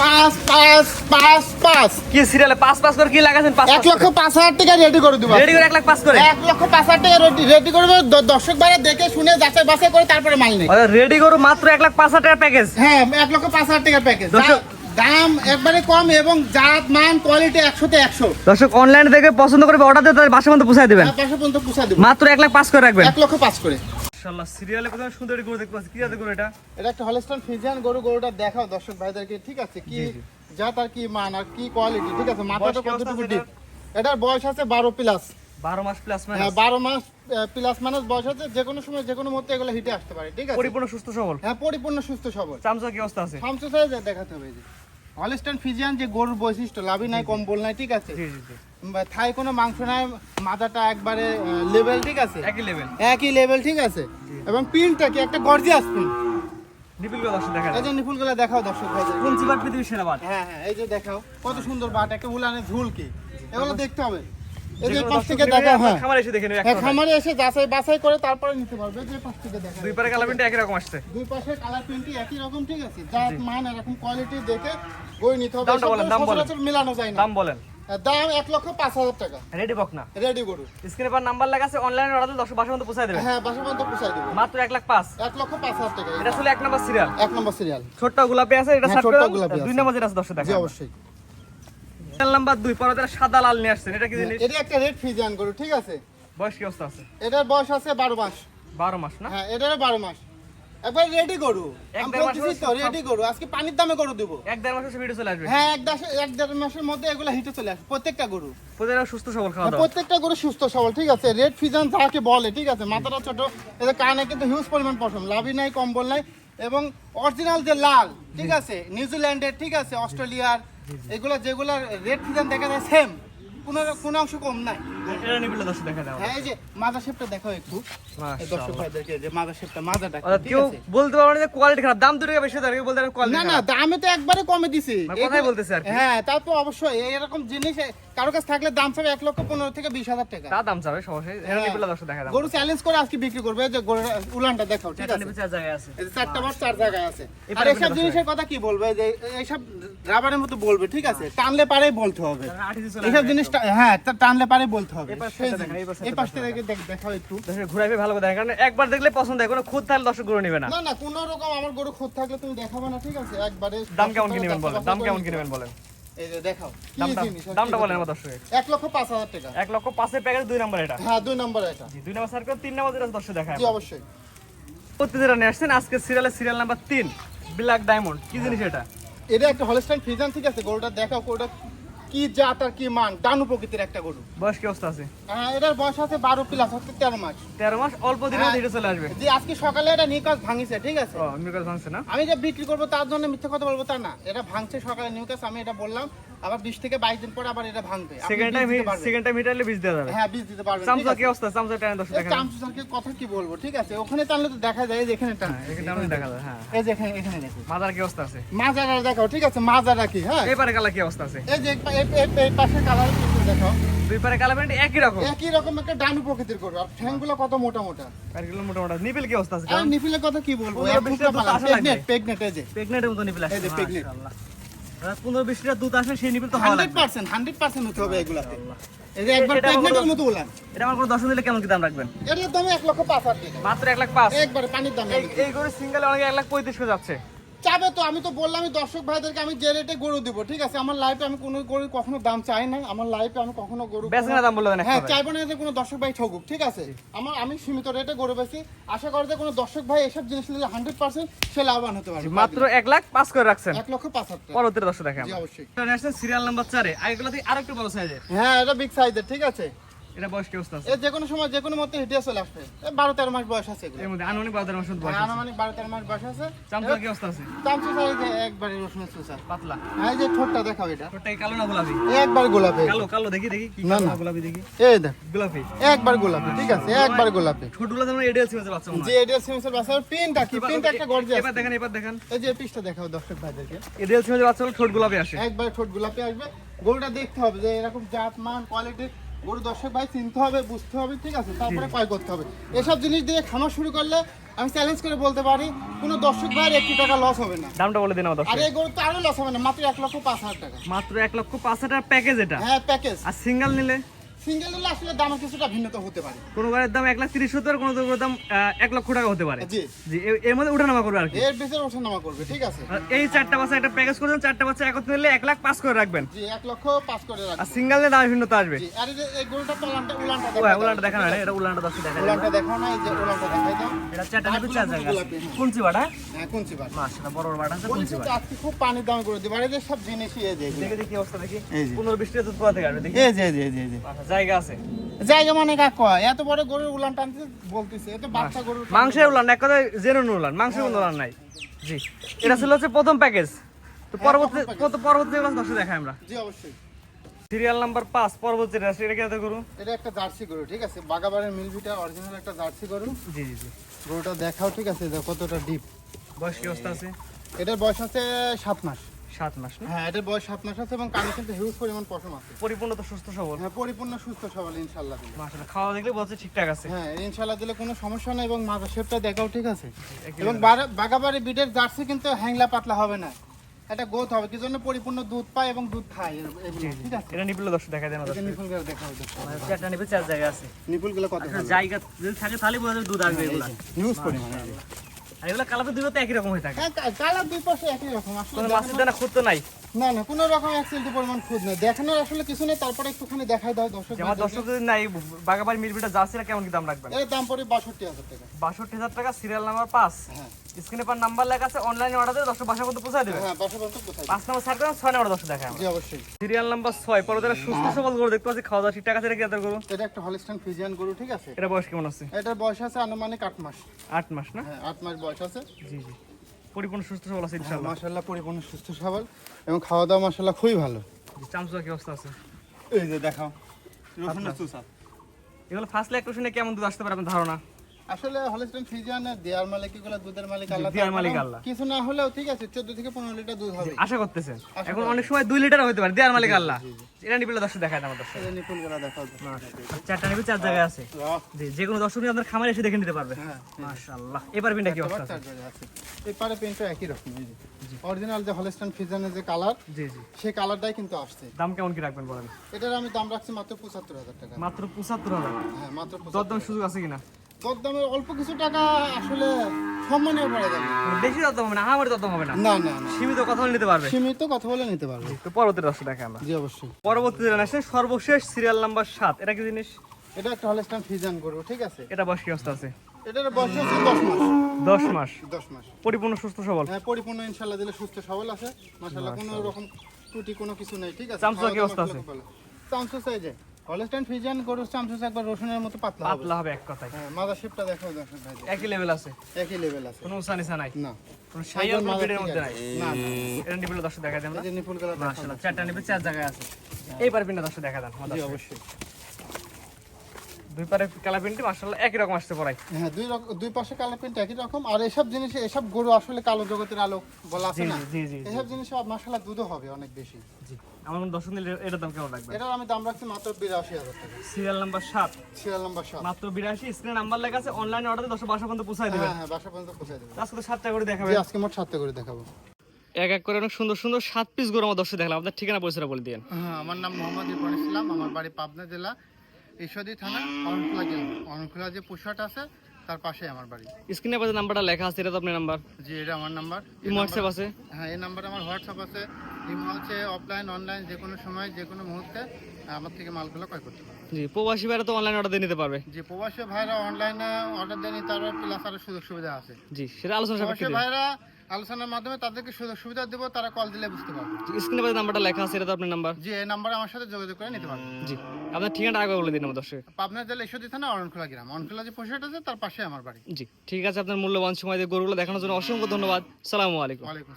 পাঁচ পাঁচ পাঁচ পাঁচ। কি সিরিয়ালে পাঁচ পাঁচ করে কি লাগাছেন পাঁচ এক লক্ষ পাঁচ হাজার টাকা রেডি করে দিব। রেডি করে এক লাখ পাঁচ করে? এক লক্ষ পাঁচ হাজার টাকা রেডি রেডি করে দেবো। দর্শক দেখে শুনে যাচাই বাছাই করে তারপরে মাল নেই। রেডি করো মাত্র এক লাখ পাঁচ হাজার প্যাকেজ হ্যাঁ এক লক্ষ পাঁচ হাজার টাকার প্যাকেজ দাম একবারে কম এবং জাত মান কোয়ালিটি একশোতে একশো। দর্শক অনলাইনে দেখে পছন্দ করে অর্ডার দিয়ে তাদের বাসা দেবেন। পর্যন্ত পুষা দেবো। মাত্র এক লাখ পাঁচ করে রাখবেন। এক লক্ষ পাঁচ করে। মাশাআল্লাহ সিরিয়ালে কোথাও সুন্দর করে দেখতে পাচ্ছি। কি জাতের গরু এটা? এটা একটা হলস্টন ফিজিয়ান গরু গরুটা দেখাও দর্শক ভাইদেরকে ঠিক আছে? কি জাত আর কি মান আর কি কোয়ালিটি ঠিক আছে? মাথাটা কতটুকু ডিপ? এটার বয়স আছে বারো প্লাস বারো মাস প্লাস হ্যাঁ মাইনাস বারো মাস প্লাস মাইনাস বয়স আছে যে কোনো সময় যে কোনো মুহূর্তে এগুলো হিটে আসতে পারে ঠিক আছে? পরিপূর্ণ সুস্থ সবল? হ্যাঁ পরিপূর্ণ সুস্থ সবল। চামচা কি অবস্থা আছে? সাইজ দেখাতে হবে এই যে। হলস্টন ফিজিয়ান যে গরুর বৈশিষ্ট্য লাভই নাই কম্বল নাই ঠিক আছে? জি জি। থাই কোনো মাংস নাই মাথাটা একবারে লেভেল ঠিক আছে? একই লেভেল একই লেভেল ঠিক আছে? এবং পিনটা কি একটা গর্জিয়াস পিন? নিপিলগুলো দেখাও দর্শক পৃথিবীর সেরা বাট হ্যাঁ হ্যাঁ এই যে দেখাও। কত সুন্দর বাট একটা উলানে ঝুল এগুলো দেখতে হবে। এই যে পাশ থেকে নেবে, হ্যাঁ। খামারে এসে দেখে নেবে এক কথায়। খামারে এসে যাচাই বাছাই করে তারপরে নিতে পারবে। যে পাশ থেকে দেখা। দুই পারে কালার প্রিন্ট একই রকম আসছে। দুই পাশে কালার প্রিন্টই একই রকম ঠিক আছে? জাত মান এরকম কোয়ালিটি দেখে নিতে হবে। বলেন, দাম বলেন। মেলানো যায় না। দাম বলেন। দাম এক লক্ষ পাঁচ হাজার টাকা। রেডি বক না রেডি গরু স্ক্রিনে পর নাম্বার লাগা আছে অনলাইনে অর্ডার দিলে দর্শক বাসার মধ্যে পৌঁছায় দেবেন হ্যাঁ দেবো। মাত্র এক লাখ পাঁচ। এক লক্ষ পাঁচ হাজার টাকা। এটা ছিল এক নাম্বার সিরিয়াল এক নম্বর সিরিয়াল ছোট্ট গোলাপি আছে এটা হ্যাঁ, ছোট্ট গোলাপি দুই। নাম্বার যেটা আছে দর্শক জি অবশ্যই। সিরিয়াল নাম্বার দুই পরে সাদা লাল নিয়ে আসছেন। এটা কি জিনিস? এটা একটা রেড ফিজিয়ান গরু ঠিক আছে? বয়স কি অবস্থা আছে? এটার বয়স আছে বারো মাস। বারো মাস না? হ্যাঁ এটারও বারো মাস। একবার রেডি গরু এক আমি দেড় মাস বলতেছি তো রেডি গরু আজকে পানির দামে গরু দিব। এক দেড় মাসের ভিডিও চলে আসবে। হ্যাঁ এক দাস- এক দেড় মাসের মধ্যে এগুলো হিটে চলে আসবে। প্রত্যেকটা গরু। প্রতিটা সুস্থ সবল খাওয়া হ্যাঁ, প্রত্যেকটা গরু সুস্থ সবল ঠিক আছে? রেড ফিজান যাকে বলে ঠিক আছে? মাথাটা ছোট এদের কানে কিন্তু হিউজ পরিমাণ পশম। লাভই নাই কম্বল নাই। এবং অরিজিনাল যে লাল ঠিক আছে? নিউজিল্যান্ডের ঠিক আছে? অস্ট্রেলিয়ার এগুলো যেগুলো রেড ফিজান দেখা যায় সেম কোনো কোনো অংশ কম নাই। এটা নিবিলে দর্শক দেখা দাও। হ্যাঁ এই যে মাজা শেপটা দেখাও একটু। দর্শক ভাইদেরকে যে মাজা শেপটা মাজাটা কেউ বলতে পারবে না যে কোয়ালিটি খারাপ। দাম দুটো বেশি থাকে বলতে কোয়ালিটি না না দামে তো একবারে কমে দিছি। মানে কথাই বলতেছে আর হ্যাঁ তা তো অবশ্যই। এরকম জিনিস কারও কাছে থাকলে দাম চাবে এক লক্ষ পনেরো থেকে বিশ হাজার টাকা। তা দাম চাবে সমস্যা হ্যাঁ। দেখা গরু চ্যালেঞ্জ করে আজকে বিক্রি করবে যে উলানটা দেখাও ঠিক আছে? চারটা বার চার জায়গায় আছে। আর এইসব জিনিসের কথা কি বলবে? যে এইসব রাবারের মতো বলবে ঠিক আছে? টানলে পারেই বলতে হবে। এইসব জিনিস হ্যাঁ টানলে পারে বলতে হবে। এই পাশটা থেকে দেখাও একটু। ভালো করে কারণ একবার দেখলে পছন্দ হয় কোনো খুদ থাকলে দর্শক গরু নিবে না। না না কোনো রকম আমার গরু খুদ থাকলে তুমি দেখাবে না ঠিক আছে? একবারে দাম কেমন কি নেবেন বলেন? দাম কেমন নিতে কি নেবেন বলেন? এই যে দেখাও। দামটা জিনিস? আর কি দামটা বলেন আমার দর্শক এক লক্ষ পাঁচ হাজার টাকা। এক লক্ষ পাঁচের প্যাকেজ দুই নাম্বার এটা। হ্যাঁ দুই নাম্বার এটা। জি দুই নাম্বার সার্কেল তিন নাম্বার যেটা দর্শক দেখায় জি অবশ্যই। প্রতি যেটা নিয়ে আসছেন আজকে সিরিয়ালের সিরিয়াল নাম্বার তিন ব্ল্যাক ডায়মন্ড কি জিনিস এটা? এটা একটা হলস্টাইন ফ্রিজান ঠিক আছে গরুটা দেখাও গরুটা কি জাত আর কি মান ডানু প্রকৃতির একটা গরু। বয়স কি অবস্থা আছে? আহ, এটার বয়স আছে বারো প্লাস হচ্ছে তেরো মাস। তেরো মাস অল্প দিনে মধ্যে চলে আসবে। যে আজকে সকালে এটা নিউকাস ভাঙিছে ঠিক আছে? নিউকাস ভাঙছে না? আমি যে বিক্রি করব তার জন্য মিথ্যে কথা বলব তা না। এটা ভাঙছে সকালে নিউকাস আমি এটা বললাম। আবার বিশ থেকে বাইশ দিন পর আবার এটা ভাঙবে। সেকেন্ড টাইম সেকেন্ড টাইম হিটারলে বীজ দেওয়া যাবে। হ্যাঁ বীজ দিতে পারবেন চামচা কি অবস্থা? চামচা দর্শক এই দেখেন চামচু স্যারকে কথা কি বলব ঠিক আছে? ওখানে টানলে তো দেখা যায় যে এখানে টান। হ্যাঁ এখানে আমি দেখা যায় হ্যাঁ। এই যে এখানে এখানে দেখো মাদার কি অবস্থা আছে? মাজারা দেখাও ঠিক আছে? মাজারা কি হ্যাঁ? এবারে কালা কি অবস্থা আছে? এই যে এই পাশে কালার দেখাও দুই পারে কালা প্যান্ট একই রকম। একই রকম একটা ডানু প্রকৃতির গরু আর ঠ্যাংগুলো কত মোটা মোটা? আর কিলো মোটামুটি নিপিল কি অবস্থা আছে আর নিফিলের কথা কি বলব? এই যে। মতো নিপিল আছে এই যে pregnant। পনেরো বিশ লিটার দুধ আসে সেই তো হান্ড্রেড পার্সেন্ট হান্ড্রেড পার্সেন্ট হতে হবে এগুলাতে। এই যে একবার এটা আমার প্রেগনেন্টের কোনো- মতো বললাম। এটা আমার কোনো দর্শন দিলে কেমন কি দাম রাখবেন? এটার দাম এক লক্ষ পাঁচ হাজার মাত্র এক লাখ পাঁচ? একবারে পানির দাম এই এই গরু অনেকে এক লাখ পঁয়ত্রিশ করে যাচ্ছে। চাবে তো আমি তো বললাম দর্শক ভাইদেরকে আমি যে রেটে গরু দিব ঠিক আছে? আমার লাইফে আমি কোনো গরু কখনো দাম চাই না আমার লাইফে আমি কখনো গরু দাম বলে দেন হ্যাঁ চাইব না যে কোনো দর্শক ভাই ঠকুক ঠিক আছে? আমার আমি সীমিত রেটে গরু বেশি আশা করি যে কোনো দর্শক ভাই এসব জিনিস নিলে হান্ড্রেড পার্সেন্ট সে লাভবান হতে পারবে। মাত্র এক লাখ পাঁচ করে রাখছেন। এক লক্ষ পাঁচ হাজার পরবর্তী দর্শক দেখেন অবশ্যই। সিরিয়াল নাম্বার চারে। আগেগুলো থেকে আরেকটু বড় সাইজের হ্যাঁ এটা বিগ সাইজের ঠিক আছে? এটা বয়স কি অবস্থা আছে? এ যে কোনো সময় যে কোনো মতে হিটে চলে আসবে এ বারো তেরো মাস বয়স আছে এগুলো। এর মধ্যে আনুমানিক বারো তেরো মাসের বয়স হ্যাঁ, আছে। আনুমানিক বারো তেরো মাস বয়স আছে। চামচা কি অবস্থা আছে? যে একবারে সুসার পাতলা। হ্যাঁ এই যে ঠোঁটটা দেখাও এটা। ওটাই কালো না গোলাপি? একবার গোলাপি। কালো কালো দেখি দেখি কি না, কালো না। না গোলাপি দেখি। এই দেখ। গোলাপি। একবার গোলাপি ঠিক আছে একবার গোলাপি। ছোটগুলো যেমন এডিএল সিমেন্সের বাচ্চা মনে যে এডিএল সিমেন্সের বাসার পিনটা কি? পিনটা একটা গর্জিয়াস এবার দেখেন এবার দেখেন। এই যে পিসটা দেখাও দর্শক ভাইদেরকে। এডিএল সিমেন্সের বাচ্চা ছোট গোলাপি আসে। একবার ঠোঁট গোলাপি আসবে। গোলটা দেখতে হবে যে এরকম জাত মান কোয়ালিটি গরু দর্শক ভাই চিনতে হবে বুঝতে হবে ঠিক আছে? তারপরে ক্রয় করতে হবে? এসব জিনিস দিয়ে খামার শুরু করলে আমি চ্যালেঞ্জ করে বলতে পারি কোনো দর্শক ভাইয়ের একটি টাকা লস হবে না। দামটা বলে দিন আমাদের আর এই গরু তো আরও লস হবে না মাত্র এক লক্ষ পাঁচ হাজার টাকা। মাত্র এক লক্ষ পাঁচ হাজার প্যাকেজ এটা? হ্যাঁ প্যাকেজ আর সিঙ্গেল নিলে? সিঙ্গেল নিলে আসলে দামে কিছুটা ভিন্নতা হতে পারে। কোনো গাড়ির দাম এক লাখ তিরিশ হতে পারে কোনো দাম এক লক্ষ টাকা হতে পারে। জি। জি এর মধ্যে উঠানামা করবে আর কি। এর বেচের ওঠা করবে ঠিক আছে। এই চারটা বাচ্চা একটা প্যাকেজ করে চারটা বাচ্চা একত্রে নিলে এক লাখ পাঁচ করে রাখবেন। জি এক লক্ষ পাঁচ করে আর সিঙ্গেল নিলে দামে ভিন্নতা আসবে। জি আর এই যে তো উলানটা উলানটা হ্যাঁ, উলানটা দেখা না এটা উলানটা দশ দেখা উলানটা দেখো না এই যে উলানটা দেখাই দাও। এটা চারটা নেবে চার জায়গা। কোনচি বাটা? কোন চিবার মাশাআল্লাহ বড় বড় বাটা আছে কোনচি বাটা? আজকে খুব পানির দাম করে দিই বাড়িতে সব জিনিসই এই যে দেখে দেখি অবস্থা দেখি? এই যে। পনেরো বিশ টাকা দুধ পাওয়া থেকে আসবে দেখি। এই যে এই যে এই যে, এই যে। জায়গা আছে। জায়গা মানে কাকা এত বড় গরুর উলান টানতে বলতেছে এত বাচ্চা গরুর মাংসের উলান এক কথায় জেনুন উলান মাংসের উলান নাই। জি এটা ছিল হচ্ছে প্রথম প্যাকেজ তো পরবর্তী কত পরবর্তী ক্লাস দশে দেখাই আমরা। জি অবশ্যই। সিরিয়াল নাম্বার পাঁচ পরবর্তী রাশি এটা কেন করু এটা একটা জার্সি গরু ঠিক আছে? বাগাবাড়ির মিলভিটা অরিজিনাল একটা জার্সি গরু। জি জি জি। গরুটা দেখাও ঠিক আছে? দেখো কতটা ডিপ বয়স কি অবস্থা আছে? এটার বয়স আছে সাত মাস। সাত মাস না? হ্যাঁ এটার বয়স সাত মাস আছে এবং কানে কিন্তু হিউজ পরিমাণ পশম আছে। পরিপূর্ণ তো সুস্থ সবল। হ্যাঁ পরিপূর্ণ সুস্থ সবল ইনশাল্লাহ দিলে খাওয়া দেখলে বলছে ঠিকঠাক আছে। হ্যাঁ ইনশাল্লাহ দিলে কোনো সমস্যা নেই এবং মাথা শেপটা দেখাও ঠিক আছে। এবং বাগাবাড়ি বিটের জার্সি কিন্তু হ্যাংলা পাতলা হবে না। এটা গোত হবে কি জন্য পরিপূর্ণ দুধ পায় এবং দুধ খায় ঠিক আছে। এটা নিপিলে দশ দেখা যায় না এটা নিপুলগুলো দেখাও চারটা নিবে চার জায়গা আছে। নিপুলগুলো কত জায়গা যদি থাকে তাহলে বোঝা যাবে দুধ আসবে এগুলা। হিউজ পরিমাণ। আর কালার তো একই রকম হয়ে থাকে। হ্যাঁ কালার দুই পাশে একই রকম। আসলে মাছের দানা খুঁজতে নাই। না না কোনো রকম অ্যাক্সিডেন্ট পরিমাণ খুঁজ নেই। দেখানোর আসলে কিছু নেই তারপরে একটুখানি দেখাই দাও দর্শক আমার দর্শক যদি নাই বাগাবাড়ি মিরবিটা যাচ্ছে কেমন কি দাম রাখবেন? এর দাম পড়ে বাষট্টি হাজার টাকা। বাষট্টি হাজার টাকা সিরিয়াল নাম্বার পাঁচ। হ্যাঁ। স্ক্রিনে পার নাম্বার লেখা আছে অনলাইনে অর্ডার দিয়ে দর্শক বাসা পর্যন্ত পৌঁছায় দেবে। হ্যাঁ বাসা পর্যন্ত কোথায় পাঁচ নাম্বার সার করেন ছয় নাম্বার দর্শক দেখা জি অবশ্যই। সিরিয়াল নাম্বার ছয় পরে যারা সুস্থ সবল গরু দেখতে পাচ্ছি খাওয়া দাওয়া ঠিকঠাক আছে রেখে গরু। এটা একটা হলিস্টান ফিজিয়ান গরু ঠিক আছে? এটা বয়স কেমন আছে? এটার বয়স আছে আনুমানিক আট মাস। আট মাস না? হ্যাঁ আট মাস বয়স আছে। জি জি। পরিপূর্ণ সুস্থ সবল আছে ইনশাআল্লাহ। মাশাআল্লাহ পরিপূর্ণ সুস্থ সবল এবং খাওয়া দাওয়া মাশাআল্লাহ খুবই ভালো। চামচুয়া কি অবস্থা আছে? এই যে দেখাও। রসুন চুষা এগুলো ফার্স্ট লেগ রসুনে কেমন দুধ আসতে পারে আপনার ধারণা? আসলে হলিস্টান ফিজিয়ান দেয়ার মালিক এগুলো দুধের মালিক আল্লাহ দেয়ার মালিক আল্লাহ। কিছু না হলেও ঠিক আছে চোদ্দ থেকে পনেরো লিটার দুধ হবে। আশা করতেছেন। এখন অনেক সময় দুই লিটার হতে পারে দেয়ার মালিক আল্লাহ। এটা নিবিলে দর্শক দেখায় আমার দর্শক। এই যে নিপুলগুলা দেখাও। চারটা নিবি চার জায়গায় আছে। জি যে কোনো দর্শক আপনার খামারে এসে দেখে নিতে পারবে। হ্যাঁ মাশাআল্লাহ। এবার পিনটা কি অবস্থা আছে? এই পারে পেন্টটা একই রকম যে। অরিজিনাল যে হলিস্টান ফিজিয়ানের যে কালার জি জি। সেই কালারটাই কিন্তু আসছে। দাম কেমন কি রাখবেন বলেন? এটার আমি দাম রাখছি মাত্র পঁচাত্তর হাজার টাকা। মাত্র পঁচাত্তর হাজার। হ্যাঁ মাত্র দরদাম সুযোগ আছে কিনা? অল্প কিছু টাকা আসলে সম্মানীয় যাবে। বেশি দরদাম হবে না আমার দরদাম হবে না। না না সীমিত কথা বলে নিতে পারবে। সীমিত কথা বলে নিতে পারবে। তো পরবর্তী দর্শক দেখে আমরা। জি অবশ্যই। পরবর্তী আসছে সর্বশেষ সিরিয়াল নাম্বার সাত। এটা কি জিনিস? এটা একটা হলিস্টান ফিজিয়ান করব ঠিক আছে? এটা বয়স কি অবস্থা আছে? এটার বয়স হচ্ছে দশ মাস। দশ মাস। দশ মাস। পরিপূর্ণ সুস্থ সবল। হ্যাঁ পরিপূর্ণ ইনশাল্লাহ দিলে সুস্থ সবল আছে। মাশাল্লাহ কোনো রকম ত্রুটি কোনো কিছু নেই ঠিক আছে? চামচুয়া কি অবস্থা দাওয়া মাশাআল্লাহ ভালো। যে হলিস্টান গরুর চামচুস একবার রসুনের মতো পাতলা হবে। পাতলা হবে এক কথায়। হ্যাঁ মাদার শেপটা দেখো দেখো ভাই একই লেভেল আছে? একই লেভেল আছে। কোনো উসানি নাই? না। কোনো শাইয়ার কোনো মধ্যে নাই? না না এটা নিপুল দর্শক দেখা যায় এই নিপুল যে মাশাআল্লাহ চারটা নিপুল চার জায়গায় আছে। এই পারে পিনটা দর্শক দেখা যান জি অবশ্যই। দুই পারে কালা পিনটি মাশাআল্লাহ একই রকম আসতে হ্যাঁ দুই দুই পাশে কালো প্রিন্ট একই রকম। আর এসব জিনিসে এসব গরু আসলে কালো জগতের আলো বলা আছে না। জি জি এসব জিনিসে মশলা দুধও হবে অনেক বেশি। জি। আমার নিলে এটার দাম কেমন লাগবে এটার আমি দাম রাখছি মাত্র বিরাশি হাজার টাকা। সিরিয়াল নাম্বার সাত। সিরিয়াল নাম্বার সাত। মাত্র বিরাশি স্ক্রিনে নাম্বার লেখা আছে অনলাইনে অর্ডার দশ বাসা পর্যন্ত পৌঁছায় দেবেন। হ্যাঁ হ্যাঁ বাসা পর্যন্ত পৌঁছে দেবো আজকে তো সাতটা করে দেখাবে জি আজকে মোট সাতটা করে দেখাবো। এক এক করে অনেক সুন্দর সুন্দর সাত পিস গরু আমার দর্শক দেখলাম। আপনার ঠিকানা পয়সাটা বলে দিন হ্যাঁ আমার নাম মোহাম্মদ ইরফান ইসলাম। আমার বাড়ি পাবনা জেলা ঈশ্বরদী থানা অরণখোলা জেলা। অরণখোলা যে পুষাট আছে তার পাশে আমার বাড়ি। স্ক্রিনে পাশে নাম্বারটা লেখা আছে এটা তো আপনার নাম্বার। জি এটা আমার নাম্বার। হোয়াটসঅ্যাপ আছে? হ্যাঁ এই নাম্বারে আমার হোয়াটসঅ্যাপ আছে। ইমো হচ্ছে অফলাইন অনলাইন যে কোনো সময় যে কোনো মুহূর্তে আমার থেকে মালগুলো ক্রয় করতে পারবে। জি প্রবাসী ভাইরা তো অনলাইন অর্ডার দিয়ে নিতে পারবে। যে প্রবাসী ভাইরা অনলাইনে অর্ডার দেয়নি তার প্লাস আরও সুযোগ সুবিধা আছে। জি সেটা আলোচনা প্রবাসী সাপেক্ষে ভাইরা আলোচনার মাধ্যমে তাদেরকে সুযোগ সুবিধা দেবো তারা কল দিলে বুঝতে পারবে। স্ক্রিনে পাশে নাম্বারটা লেখা আছে এটা তো আপনার নাম্বার জি এই নাম্বারে আমার সাথে যোগাযোগ করে নিতে পারবে। জি আপনার ঠিকানাটা আগে বলে দিন আমার দর্শক। পাবনা জেলা ঈশ্বরদী থানা অরণখোলা গ্রাম। অরণখোলা যে পোশাট আছে তার পাশে আমার বাড়ি। জি ঠিক আছে আপনার মূল্যবান সময় দিয়ে গরুগুলো দেখানোর জন্য অসংখ্য ধন্যবাদ। সালামু আলাইকুম। ওয়ালাইকুম